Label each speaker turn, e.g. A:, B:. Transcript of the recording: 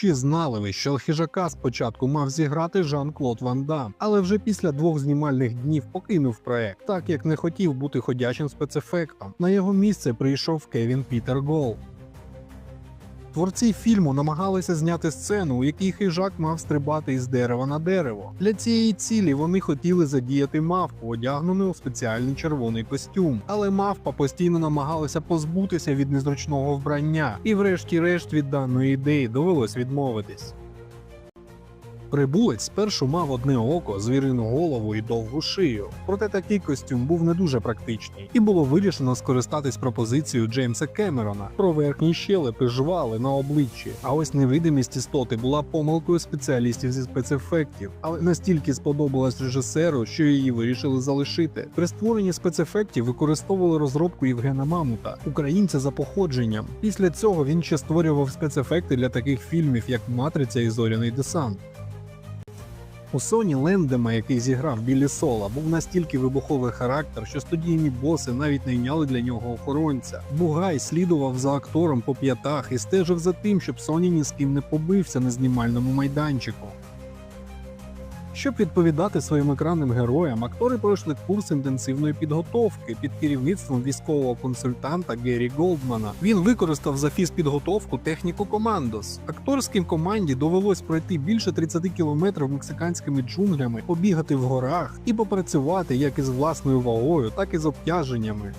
A: Чи знали ви, що хижака спочатку мав зіграти Жан-Клод Ван Дам, але вже після двох знімальних днів покинув проект, так як не хотів бути ходячим спецефектом. На його місце прийшов Кевін Пітер Гол. Творці фільму намагалися зняти сцену, у якій хижак мав стрибати із дерева на дерево. Для цієї цілі вони хотіли задіяти мавпу, одягнену у спеціальний червоний костюм. Але мавпа постійно намагалася позбутися від незручного вбрання, і врешті-решт від даної ідеї довелось відмовитись. Прибулець спершу мав одне око, звірину голову і довгу шию. Проте такий костюм був не дуже практичний, і було вирішено скористатись пропозицією Джеймса Кемерона про верхні щелепи жвали на обличчі. А ось невидимість істоти була помилкою спеціалістів зі спецефектів, але настільки сподобалась режисеру, що її вирішили залишити. При створенні спецефектів використовували розробку Євгена Мамута, українця за походженням. Після цього він ще створював спецефекти для таких фільмів, як Матриця і Зоряний десант. У Соні Лендема, який зіграв білі Сола, був настільки вибуховий характер, що студійні боси навіть найняли для нього охоронця. Бугай слідував за актором по п'ятах і стежив за тим, щоб Соні ні з ким не побився на знімальному майданчику. Щоб відповідати своїм екранним героям, актори пройшли курс інтенсивної підготовки під керівництвом військового консультанта Геррі Голдмана. Він використав за фізпідготовку техніку командос. Акторській команді довелось пройти більше 30 кілометрів мексиканськими джунглями, побігати в горах і попрацювати як із власною вагою, так і з обтяженнями.